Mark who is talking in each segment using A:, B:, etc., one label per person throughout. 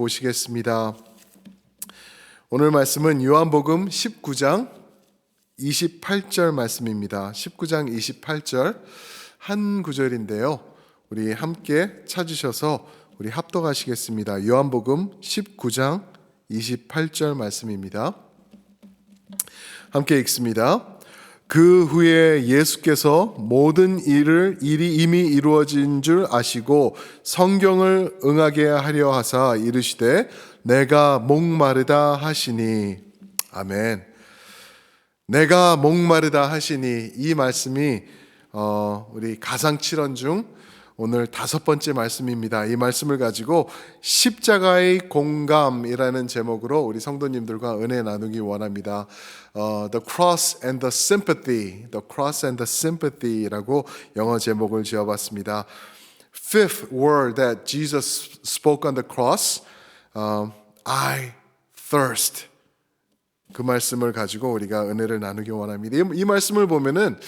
A: 보시겠습니다. 오늘 말씀은 요한복음 19장 28절 말씀입니다. 19장 28절 한 구절인데요. 우리 함께 찾으셔서 우리 합독하시겠습니다. 요한복음 19장 28절 말씀입니다. 함께 읽습니다. 그 후에 예수께서 모든 일을 일이 이미 이루어진 줄 아시고 성경을 응하게 하려 하사 이르시되 내가 목마르다 하시니 아멘. 내가 목마르다 하시니 이 말씀이 어, 우리 가상칠언 중 오늘 다섯 번째 말씀입니다. 이 말씀을 가지고 십자가의 공감이라는 제목으로 우리 성도님들과 은혜 나누기 원합니다. 어, the Cross and the Sympathy, The Cross and the Sympathy라고 영어 제목을 지어봤습니다. Fifth word that Jesus spoke on the cross, um, I thirst. 그 말씀을 가지고 우리가 은혜를 나누기 원합니다. 이, 이 말씀을 보면은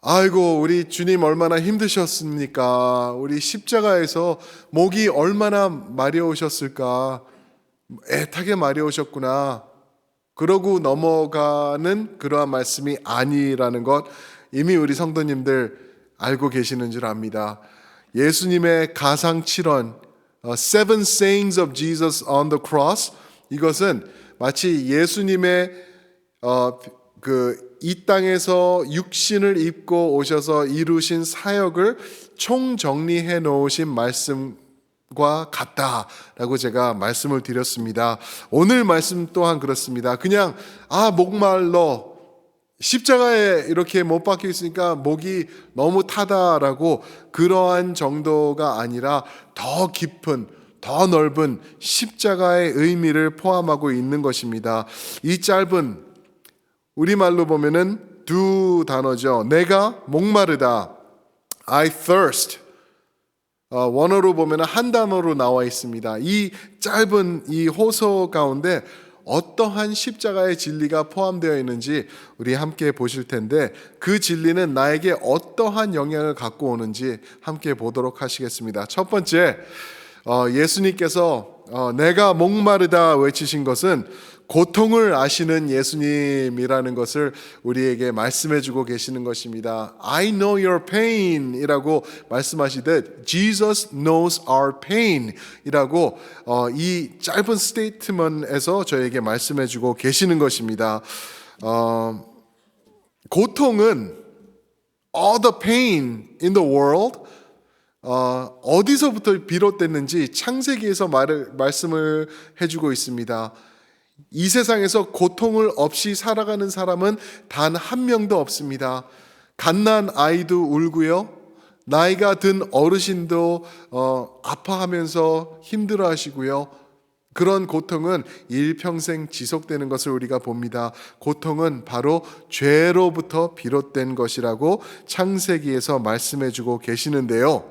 A: 아이고 우리 주님 얼마나 힘드셨습니까? 우리 십자가에서 목이 얼마나 마려우셨을까? 애타게 마려우셨구나. 그러고 넘어가는 그러한 말씀이 아니라는 것 이미 우리 성도님들 알고 계시는 줄 압니다. 예수님의 가상 7원 어, Seven Sayings of Jesus on the Cross 이것은 마치 예수님의 어, 그 이 땅에서 육신을 입고 오셔서 이루신 사역을 총정리해 놓으신 말씀과 같다라고 제가 말씀을 드렸습니다. 오늘 말씀 또한 그렇습니다. 그냥 아 목말러 십자가에 이렇게 못 박혀 있으니까 목이 너무 타다라고 그러한 정도가 아니라 더 깊은 더 넓은 십자가의 의미를 포함하고 있는 것입니다. 이 짧은 우리말로 보면은 두 단어죠. 내가 목마르다. I thirst. 어, 원어로 보면 한 단어로 나와 있습니다. 이 짧은 이 호소 가운데 어떠한 십자가의 진리가 포함되어 있는지 우리 함께 보실 텐데 그 진리는 나에게 어떠한 영향을 갖고 오는지 함께 보도록 하시겠습니다. 첫 번째, 어, 예수님께서 어, 내가 목마르다 외치신 것은 고통을 아시는 예수님이라는 것을 우리에게 말씀해 주고 계시는 것입니다. I know your pain 이라고 말씀하시듯 Jesus knows our pain 이라고 어, 이 짧은 스테이트먼에서 저에게 말씀해 주고 계시는 것입니다. 어, 고통은 all the pain in the world 어, 어디서부터 비롯됐는지 창세기에서 말을, 말씀을 해주고 있습니다. 이 세상에서 고통을 없이 살아가는 사람은 단 한 명도 없습니다. 갓난 아이도 울고요. 나이가 든 어르신도 어, 아파하면서 힘들어 하시고요. 그런 고통은 일평생 지속되는 것을 우리가 봅니다. 고통은 바로 죄로부터 비롯된 것이라고 창세기에서 말씀해 주고 계시는데요.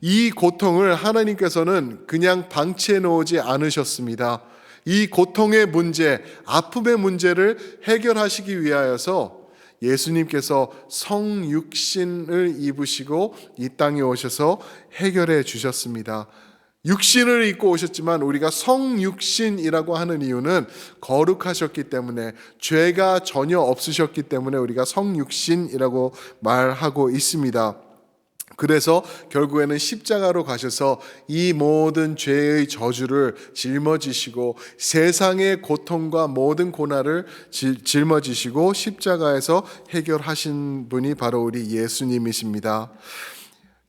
A: 이 고통을 하나님께서는 그냥 방치해 놓지 않으셨습니다. 이 고통의 문제, 아픔의 문제를 해결하시기 위하여서 예수님께서 성육신을 입으시고 이 땅에 오셔서 해결해 주셨습니다. 육신을 입고 오셨지만 우리가 성육신이라고 하는 이유는 거룩하셨기 때문에 죄가 전혀 없으셨기 때문에 우리가 성육신이라고 말하고 있습니다. 그래서 결국에는 십자가로 가셔서 이 모든 죄의 저주를 짊어지시고 세상의 고통과 모든 고난을 짊어지시고 십자가에서 해결하신 분이 바로 우리 예수님이십니다.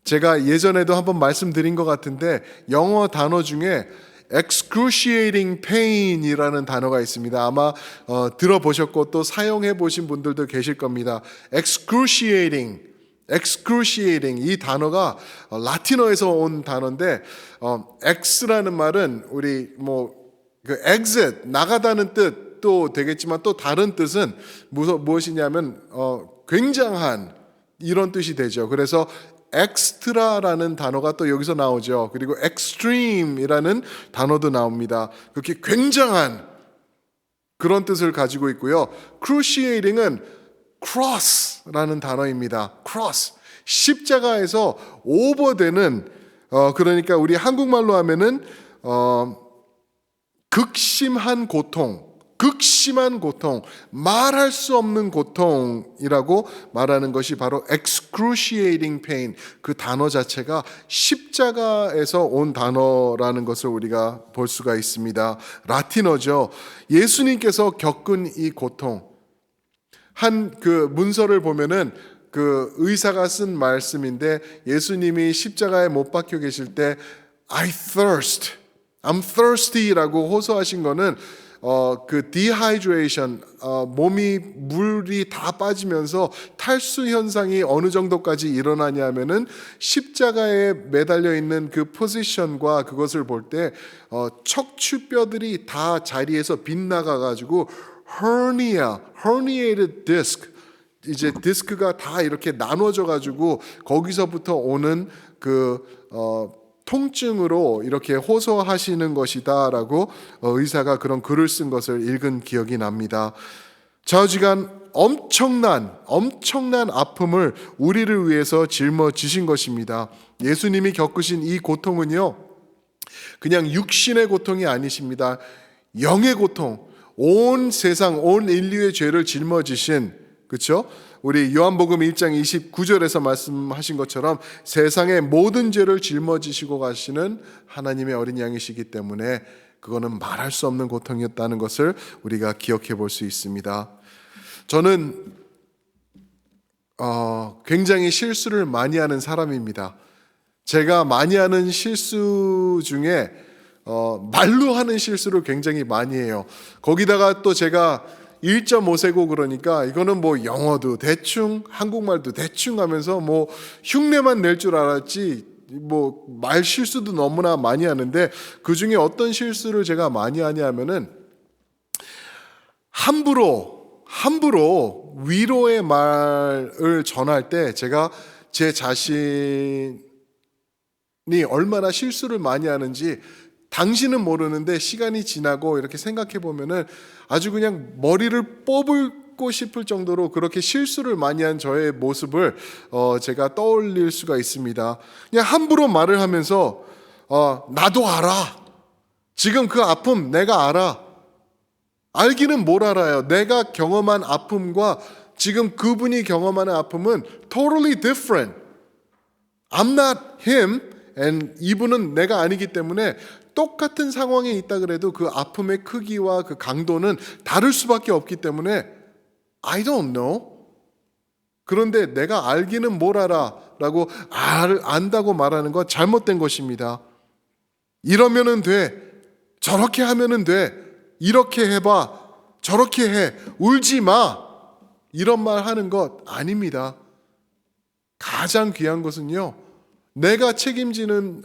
A: 제가 예전에도 한번 말씀드린 것 같은데 영어 단어 중에 excruciating pain이라는 단어가 있습니다. 아마 어, 들어보셨고 또 사용해 보신 분들도 계실 겁니다. excruciating, excruciating 이 단어가 어, 라틴어에서 온 단어인데 어, x라는 말은 우리 뭐그 exit 나가다는 뜻도 되겠지만 또 다른 뜻은 무엇이냐면 어, 굉장한 이런 뜻이 되죠. 그래서 엑스트라라는 단어가 또 여기서 나오죠. 그리고 extreme이라는 단어도 나옵니다. 그렇게 굉장한 그런 뜻을 가지고 있고요. cruciating은 cross라는 단어입니다. cross 십자가에서 오버되는 어 그러니까 우리 한국말로 하면은 어 극심한 고통, 극심한 고통, 말할 수 없는 고통이라고 말하는 것이 바로 excruciating pain 그 단어 자체가 십자가에서 온 단어라는 것을 우리가 볼 수가 있습니다. 라틴어죠. 예수님께서 겪은 이 고통 한 그 문서를 보면은 그 의사가 쓴 말씀인데 예수님이 십자가에 못 박혀 계실 때 I thirst, I'm thirsty라고 호소하신 거는 어그 dehydration 어 몸이 물이 다 빠지면서 탈수 현상이 어느 정도까지 일어나냐면은 십자가에 매달려 있는 그 포지션과 그것을 볼때 어 척추뼈들이 다 자리에서 빗나가 가지고 hernia, herniated disc 이제 디스크가 다 이렇게 나눠져 가지고 거기서부터 오는 그 어, 통증으로 이렇게 호소하시는 것이다라고 어, 의사가 그런 글을 쓴 것을 읽은 기억이 납니다. 좌우지간 엄청난 엄청난 아픔을 우리를 위해서 짊어지신 것입니다. 예수님이 겪으신 이 고통은요. 그냥 육신의 고통이 아니십니다. 영의 고통, 온 세상, 온 인류의 죄를 짊어지신 그렇죠? 우리 요한복음 1장 29절에서 말씀하신 것처럼 세상의 모든 죄를 짊어지시고 가시는 하나님의 어린 양이시기 때문에 그거는 말할 수 없는 고통이었다는 것을 우리가 기억해 볼 수 있습니다. 저는 어, 굉장히 실수를 많이 하는 사람입니다. 제가 많이 하는 실수 중에 어, 말로 하는 실수를 굉장히 많이 해요. 거기다가 또 제가 1.5세고 그러니까 이거는 뭐 영어도 대충 한국말도 대충 하면서 뭐 흉내만 낼 줄 알았지 뭐 말 실수도 너무나 많이 하는데 그 중에 어떤 실수를 제가 많이 하냐면은 함부로 함부로 위로의 말을 전할 때 제가 제 자신이 얼마나 실수를 많이 하는지 당신은 모르는데 시간이 지나고 이렇게 생각해 보면은 아주 그냥 머리를 뽑고 싶을 정도로 그렇게 실수를 많이 한 저의 모습을 어 제가 떠올릴 수가 있습니다. 그냥 함부로 말을 하면서 어 나도 알아. 지금 그 아픔 내가 알아. 알기는 뭘 알아요? 내가 경험한 아픔과 지금 그분이 경험하는 아픔은 totally different. I'm not him and 이분은 내가 아니기 때문에 똑같은 상황에 있다 그래도 그 아픔의 크기와 그 강도는 다를 수밖에 없기 때문에 I don't know. 그런데 내가 알기는 뭘 알아 라고 알, 안다고 말하는 건 잘못된 것입니다. 이러면은 돼. 저렇게 하면은 돼. 이렇게 해봐. 저렇게 해. 울지 마. 이런 말 하는 것 아닙니다. 가장 귀한 것은요. 내가 책임지는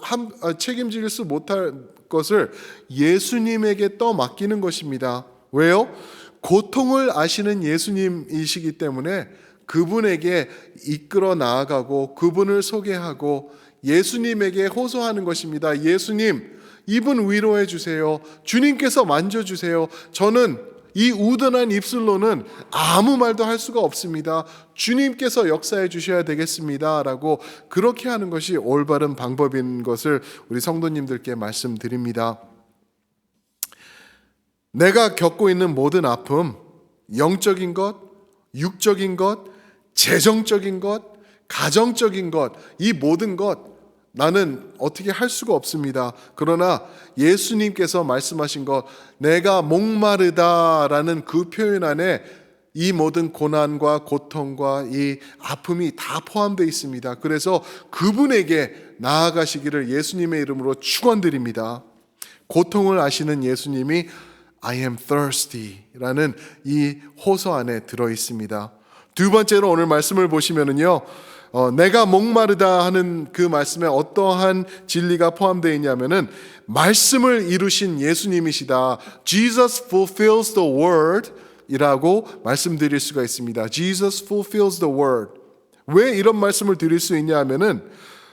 A: 한, 아, 책임질 수 못할 것을 예수님에게 떠 맡기는 것입니다. 왜요? 고통을 아시는 예수님이시기 때문에 그분에게 이끌어 나아가고 그분을 소개하고 예수님에게 호소하는 것입니다. 예수님, 이분 위로해 주세요. 주님께서 만져 주세요. 저는 이 우둔한 입술로는 아무 말도 할 수가 없습니다. 주님께서 역사해 주셔야 되겠습니다. 라고 그렇게 하는 것이 올바른 방법인 것을 우리 성도님들께 말씀드립니다. 내가 겪고 있는 모든 아픔, 영적인 것, 육적인 것, 재정적인 것, 가정적인 것, 이 모든 것, 나는 어떻게 할 수가 없습니다. 그러나 예수님께서 말씀하신 것, 내가 목마르다라는 그 표현 안에 이 모든 고난과 고통과 이 아픔이 다 포함되어 있습니다. 그래서 그분에게 나아가시기를 예수님의 이름으로 축원드립니다. 고통을 아시는 예수님이 I am thirsty라는 이 호소 안에 들어 있습니다. 두 번째로 오늘 말씀을 보시면은요. 어, 내가 목마르다 하는 그 말씀에 어떠한 진리가 포함되어 있냐면은 말씀을 이루신 예수님이시다. Jesus fulfills the word 이라고 말씀드릴 수가 있습니다. Jesus fulfills the word. 왜 이런 말씀을 드릴 수 있냐 하면은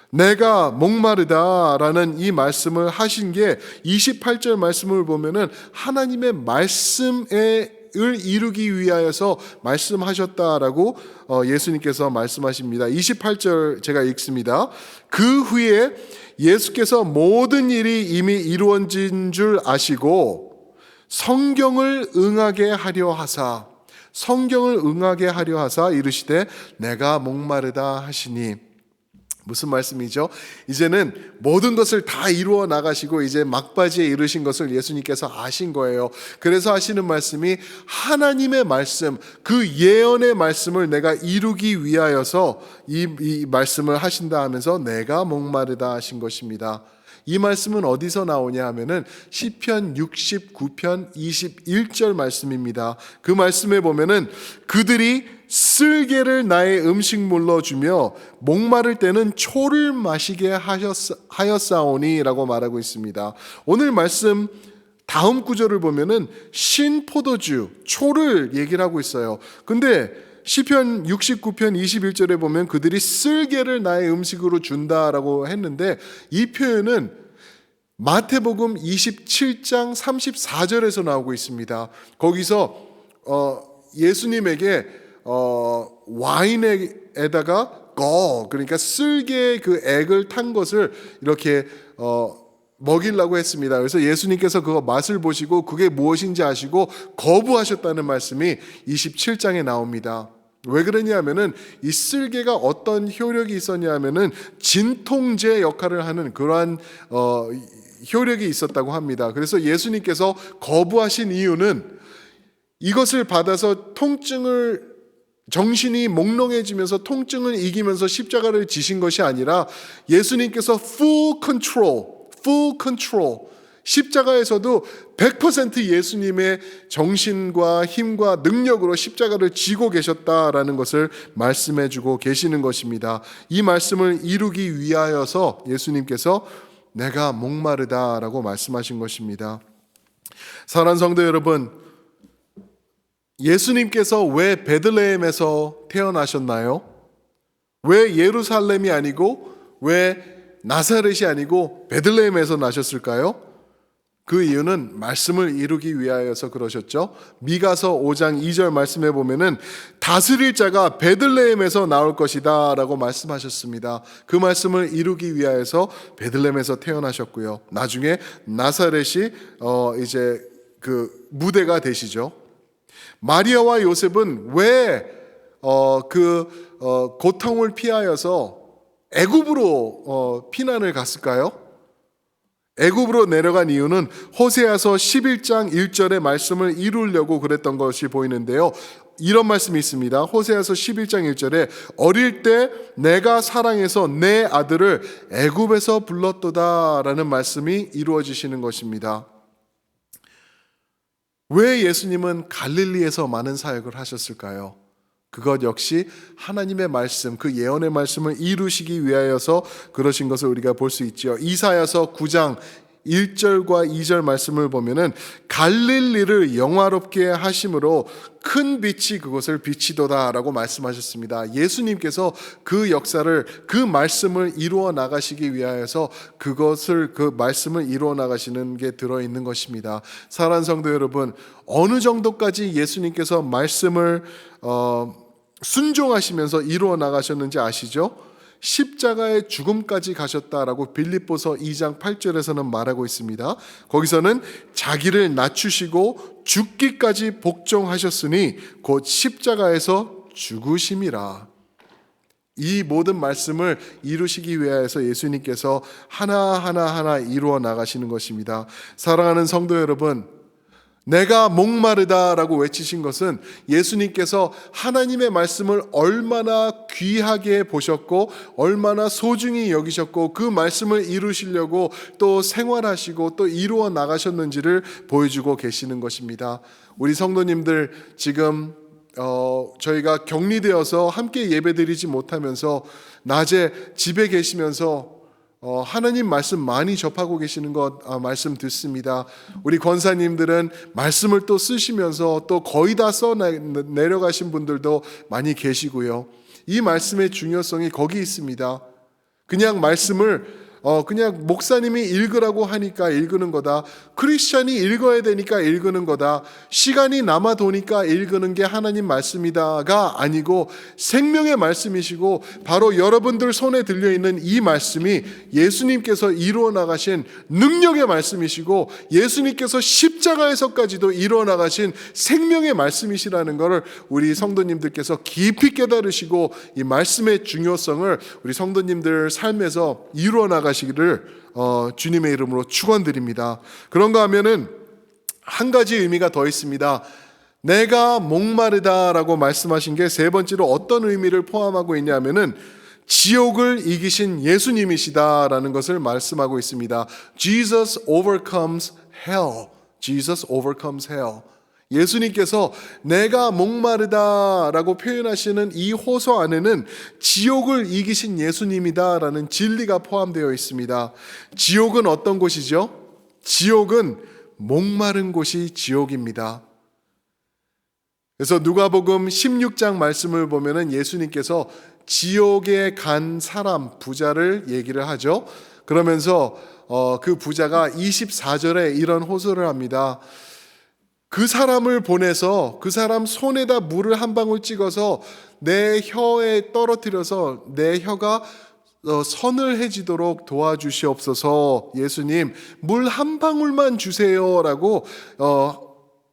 A: 내가 목마르다라는 이 말씀을 하신 게 28절 말씀을 보면은 하나님의 말씀에 을 이루기 위하여서 말씀하셨다라고 어, 예수님께서 말씀하십니다. 28절 제가 읽습니다. 그 후에 예수께서 모든 일이 이미 이루어진 줄 아시고 성경을 응하게 하려 하사 성경을 응하게 하려 하사 이르시되 내가 목마르다 하시니 무슨 말씀이죠? 이제는 모든 것을 다 이루어 나가시고 이제 막바지에 이르신 것을 예수님께서 아신 거예요. 그래서 하시는 말씀이 하나님의 말씀, 그 예언의 말씀을 내가 이루기 위하여서 이, 이 말씀을 하신다 하면서 내가 목마르다 하신 것입니다. 이 말씀은 어디서 나오냐 하면은 시편 69편 21절 말씀입니다. 그 말씀에 보면은 그들이 쓸개를 나의 음식물로 주며 목마를 때는 초를 마시게 하였사오니라고 말하고 있습니다. 오늘 말씀 다음 구절을 보면은 신 포도주 초를 얘기를 하고 있어요. 근데 시편 69편 21절에 보면 그들이 쓸개를 나의 음식으로 준다라고 했는데 이 표현은 마태복음 27장 34절에서 나오고 있습니다. 거기서 어, 예수님에게 어, 와인에다가 거 그러니까 쓸개 그 액을 탄 것을 이렇게 어, 먹이려고 했습니다. 그래서 예수님께서 그거 맛을 보시고 그게 무엇인지 아시고 거부하셨다는 말씀이 27장에 나옵니다. 왜 그러냐면은 이 쓸개가 어떤 효력이 있었냐면은 진통제 역할을 하는 그러한 어, 효력이 있었다고 합니다. 그래서 예수님께서 거부하신 이유는 이것을 받아서 통증을 정신이 몽롱해지면서 통증을 이기면서 십자가를 지신 것이 아니라 예수님께서 full control, full control 십자가에서도 100% 예수님의 정신과 힘과 능력으로 십자가를 지고 계셨다라는 것을 말씀해 주고 계시는 것입니다. 이 말씀을 이루기 위하여서 예수님께서 내가 목마르다라고 말씀하신 것입니다. 사랑하는 성도 여러분, 예수님께서 왜 베들레헴에서 태어나셨나요? 왜 예루살렘이 아니고 왜 나사렛이 아니고 베들레헴에서 나셨을까요? 그 이유는 말씀을 이루기 위하여서 그러셨죠. 미가서 5장 2절 말씀해 보면은 다스릴 자가 베들레헴에서 나올 것이다라고 말씀하셨습니다. 그 말씀을 이루기 위하여서 베들레헴에서 태어나셨고요. 나중에 나사렛이 어 이제 그 무대가 되시죠. 마리아와 요셉은 왜어그 어, 고통을 피하여서 애굽으로 어, 피난을 갔을까요? 애굽으로 내려간 이유는 호세아서 11장 1절의 말씀을 이루려고 그랬던 것이 보이는데요. 이런 말씀이 있습니다. 호세아서 11장 1절에 어릴 때 내가 사랑해서 내 아들을 애굽에서 불렀도다라는 말씀이 이루어지시는 것입니다. 왜 예수님은 갈릴리에서 많은 사역을 하셨을까요? 그것 역시 하나님의 말씀, 그 예언의 말씀을 이루시기 위하여서 그러신 것을 우리가 볼 수 있죠. 이사야서 9장 1절과 2절 말씀을 보면은 갈릴리를 영화롭게 하심으로 큰 빛이 그곳을 비치도다라고 말씀하셨습니다. 예수님께서 그 역사를 그 말씀을 이루어 나가시기 위하여서 그것을 그 말씀을 이루어 나가시는 게 들어 있는 것입니다. 사랑하는 성도 여러분, 어느 정도까지 예수님께서 말씀을 어 순종하시면서 이루어 나가셨는지 아시죠? 십자가의 죽음까지 가셨다라고 빌립보서 2장 8절에서는 말하고 있습니다. 거기서는 자기를 낮추시고 죽기까지 복종하셨으니 곧 십자가에서 죽으심이라. 이 모든 말씀을 이루시기 위하여서 예수님께서 하나하나 하나 이루어 나가시는 것입니다. 사랑하는 성도 여러분, 내가 목마르다라고 외치신 것은 예수님께서 하나님의 말씀을 얼마나 귀하게 보셨고 얼마나 소중히 여기셨고 그 말씀을 이루시려고 또 생활하시고 또 이루어 나가셨는지를 보여주고 계시는 것입니다. 우리 성도님들 지금 어, 저희가 격리되어서 함께 예배드리지 못하면서 낮에 집에 계시면서 어, 하나님 말씀 많이 접하고 계시는 것 아, 말씀 듣습니다. 우리 권사님들은 말씀을 또 쓰시면서 또 거의 다 써 내려가신 분들도 많이 계시고요. 이 말씀의 중요성이 거기 있습니다. 그냥 말씀을 어 그냥 목사님이 읽으라고 하니까 읽는 거다. 크리스천이 읽어야 되니까 읽는 거다. 시간이 남아 도니까 읽는 게 하나님 말씀이다가 아니고 생명의 말씀이시고 바로 여러분들 손에 들려 있는 이 말씀이 예수님께서 이루어 나가신 능력의 말씀이시고 예수님께서 십자가에서까지도 이루어 나가신 생명의 말씀이시라는 것을 우리 성도님들께서 깊이 깨달으시고 이 말씀의 중요성을 우리 성도님들 삶에서 이루어 나가 시기를 어, 주님의 이름으로 축원드립니다. 그런가 하면은 한 가지 의미가 더 있습니다. 내가 목마르다라고 말씀하신 게 세 번째로 어떤 의미를 포함하고 있냐면은 지옥을 이기신 예수님이시다라는 것을 말씀하고 있습니다. Jesus overcomes hell. Jesus overcomes hell. 예수님께서 내가 목마르다라고 표현하시는 이 호소 안에는 지옥을 이기신 예수님이다라는 진리가 포함되어 있습니다. 지옥은 어떤 곳이죠? 지옥은 목마른 곳이 지옥입니다. 그래서 누가복음 16장 말씀을 보면은 예수님께서 지옥에 간 사람 부자를 얘기를 하죠. 그러면서 어, 그 부자가 24절에 이런 호소를 합니다. 그 사람을 보내서 그 사람 손에다 물을 한 방울 찍어서 내 혀에 떨어뜨려서 내 혀가 어, 서늘해지도록 도와주시옵소서 예수님 물 한 방울만 주세요라고 어,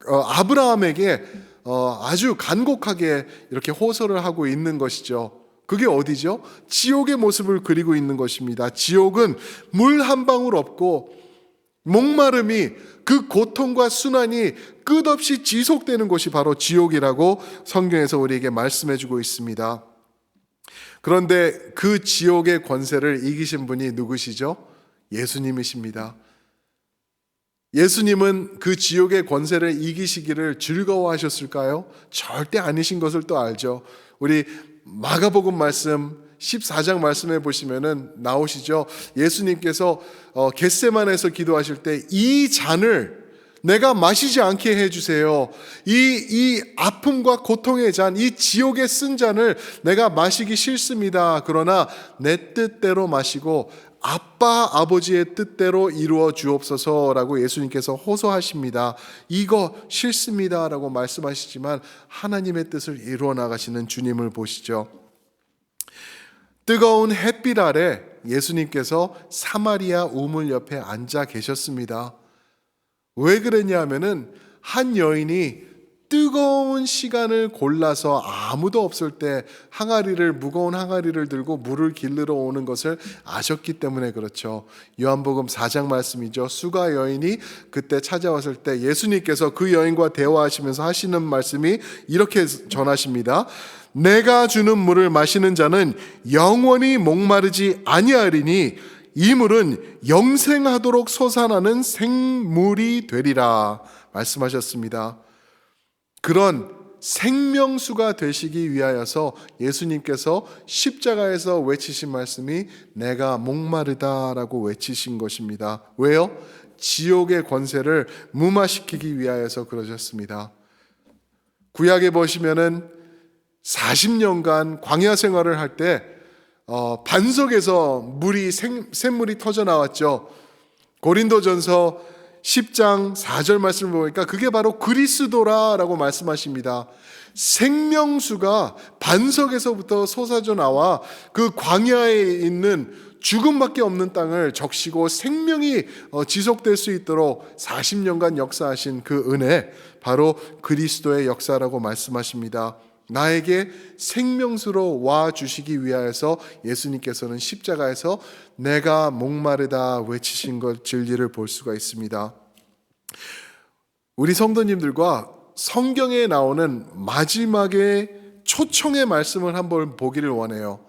A: 어, 아브라함에게 어, 아주 간곡하게 이렇게 호소를 하고 있는 것이죠. 그게 어디죠? 지옥의 모습을 그리고 있는 것입니다. 지옥은 물 한 방울 없고 목마름이 그 고통과 순환이 끝없이 지속되는 곳이 바로 지옥이라고 성경에서 우리에게 말씀해 주고 있습니다. 그런데 그 지옥의 권세를 이기신 분이 누구시죠? 예수님이십니다. 예수님은 그 지옥의 권세를 이기시기를 즐거워하셨을까요? 절대 아니신 것을 또 알죠. 우리 마가복음 말씀 14장 말씀해 보시면은 나오시죠. 예수님께서 어, 겟세만에서 기도하실 때 이 잔을 내가 마시지 않게 해 주세요. 이, 이 아픔과 고통의 잔, 이 지옥의 쓴 잔을 내가 마시기 싫습니다. 그러나 내 뜻대로 마시고 아빠 아버지의 뜻대로 이루어 주옵소서라고 예수님께서 호소하십니다. 이거 싫습니다라고 말씀하시지만 하나님의 뜻을 이루어 나가시는 주님을 보시죠. 뜨거운 햇빛 아래 예수님께서 사마리아 우물 옆에 앉아 계셨습니다. 왜 그랬냐 하면은 한 여인이 뜨거운 시간을 골라서 아무도 없을 때 항아리를 무거운 항아리를 들고 물을 길르러 오는 것을 아셨기 때문에 그렇죠. 요한복음 4장 말씀이죠. 수가 여인이 그때 찾아왔을 때 예수님께서 그 여인과 대화하시면서 하시는 말씀이 이렇게 전하십니다. 내가 주는 물을 마시는 자는 영원히 목마르지 아니하리니 이 물은 영생하도록 솟아나는 생물이 되리라 말씀하셨습니다. 그런 생명수가 되시기 위하여서 예수님께서 십자가에서 외치신 말씀이 내가 목마르다라고 외치신 것입니다. 왜요? 지옥의 권세를 무마시키기 위하여서 그러셨습니다. 구약에 보시면은 40년간 광야 생활을 할때 어, 반석에서 물이 생, 샘물이 터져 나왔죠. 고린도전서 10장 4절 말씀을 보니까 그게 바로 그리스도라라고 말씀하십니다. 생명수가 반석에서부터 솟아져 나와 그 광야에 있는 죽음밖에 없는 땅을 적시고 생명이 어, 지속될 수 있도록 40년간 역사하신 그 은혜 바로 그리스도의 역사라고 말씀하십니다. 나에게 생명수로 와 주시기 위하여서 예수님께서는 십자가에서 내가 목마르다 외치신 것 진리를 볼 수가 있습니다. 우리 성도님들과 성경에 나오는 마지막의 초청의 말씀을 한번 보기를 원해요.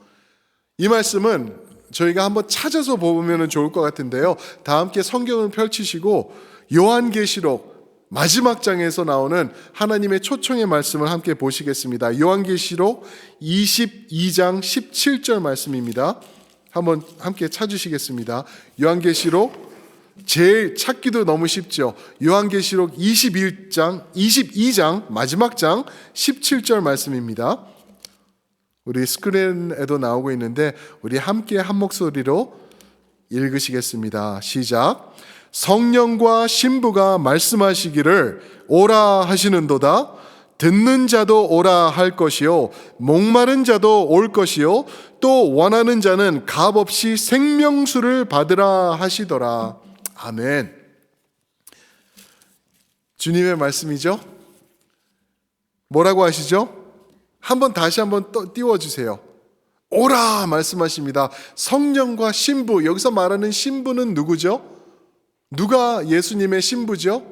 A: 이 말씀은 저희가 한번 찾아서 보면 좋을 것 같은데요. 다 함께 성경을 펼치시고 요한계시록 마지막 장에서 나오는 하나님의 초청의 말씀을 함께 보시겠습니다. 요한계시록 22장 17절 말씀입니다. 한번 함께 찾으시겠습니다. 요한계시록 제일 찾기도 너무 쉽죠. 요한계시록 21장 22장 마지막 장 17절 말씀입니다. 우리 스크린에도 나오고 있는데 우리 함께 한 목소리로 읽으시겠습니다. 시작. 성령과 신부가 말씀하시기를 오라 하시는도다. 듣는 자도 오라 할 것이요 목마른 자도 올 것이요 또 원하는 자는 값 없이 생명수를 받으라 하시더라. 아멘. 주님의 말씀이죠. 뭐라고 하시죠? 한번 다시 한번 또 띄워 주세요. 오라 말씀하십니다. 성령과 신부 여기서 말하는 신부는 누구죠? 누가 예수님의 신부죠?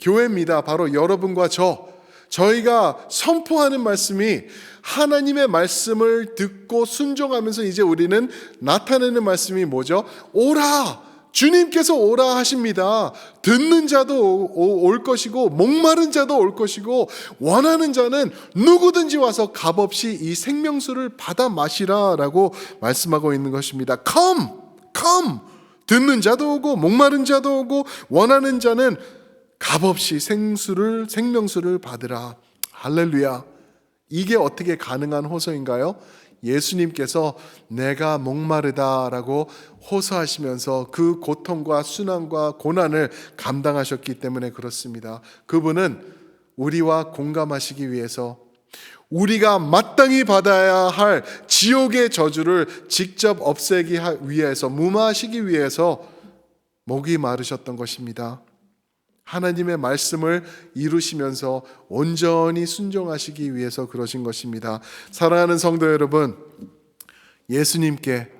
A: 교회입니다. 바로 여러분과 저 저희가 선포하는 말씀이 하나님의 말씀을 듣고 순종하면서 이제 우리는 나타내는 말씀이 뭐죠? 오라! 주님께서 오라 하십니다. 듣는 자도 올 것이고, 목마른 자도 올 것이고, 원하는 자는 누구든지 와서 값없이 이 생명수를 받아 마시라 라고 말씀하고 있는 것입니다. Come! Come! 듣는 자도 오고, 목마른 자도 오고, 원하는 자는 값없이 생수를 생명수를 받으라. 할렐루야. 이게 어떻게 가능한 호소인가요? 예수님께서 내가 목마르다라고 호소하시면서 그 고통과 순환과 고난을 감당하셨기 때문에 그렇습니다. 그분은 우리와 공감하시기 위해서 우리가 마땅히 받아야 할 지옥의 저주를 직접 없애기 위해서 무마하시기 위해서 목이 마르셨던 것입니다. 하나님의 말씀을 이루시면서 온전히 순종하시기 위해서 그러신 것입니다. 사랑하는 성도 여러분, 예수님께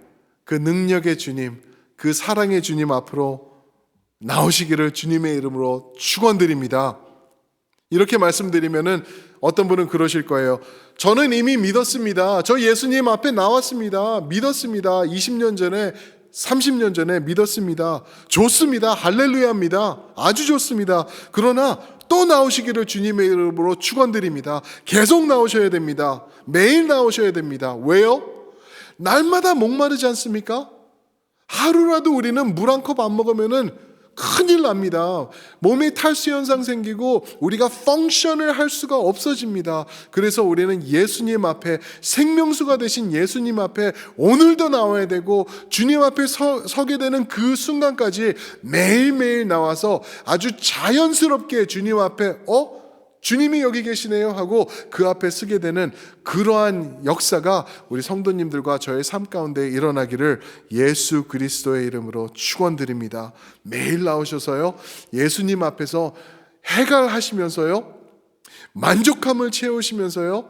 A: 그 능력의 주님, 그 사랑의 주님 앞으로 나오시기를 주님의 이름으로 축원드립니다. 이렇게 말씀드리면은 어떤 분은 그러실 거예요. 저는 이미 믿었습니다. 저 예수님 앞에 나왔습니다. 믿었습니다. 20년 전에 30년 전에 믿었습니다. 좋습니다. 할렐루야입니다. 아주 좋습니다. 그러나 또 나오시기를 주님의 이름으로 축원드립니다. 계속 나오셔야 됩니다. 매일 나오셔야 됩니다. 왜요? 날마다 목마르지 않습니까? 하루라도 우리는 물 한 컵 안 먹으면은 큰일 납니다. 몸에 탈수 현상 생기고 우리가 펑션을 할 수가 없어집니다. 그래서 우리는 예수님 앞에 생명수가 되신 예수님 앞에 오늘도 나와야 되고 주님 앞에 서, 서게 되는 그 순간까지 매일매일 나와서 아주 자연스럽게 주님 앞에 어? 주님이 여기 계시네요 하고 그 앞에 서게 되는 그러한 역사가 우리 성도님들과 저의 삶 가운데 일어나기를 예수 그리스도의 이름으로 축원드립니다. 매일 나오셔서요. 예수님 앞에서 해갈하시면서요. 만족함을 채우시면서요.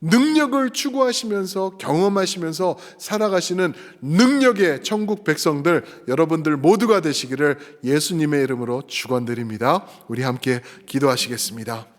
A: 능력을 추구하시면서 경험하시면서 살아가시는 능력의 천국 백성들 여러분들 모두가 되시기를 예수님의 이름으로 축원드립니다. 우리 함께 기도하시겠습니다.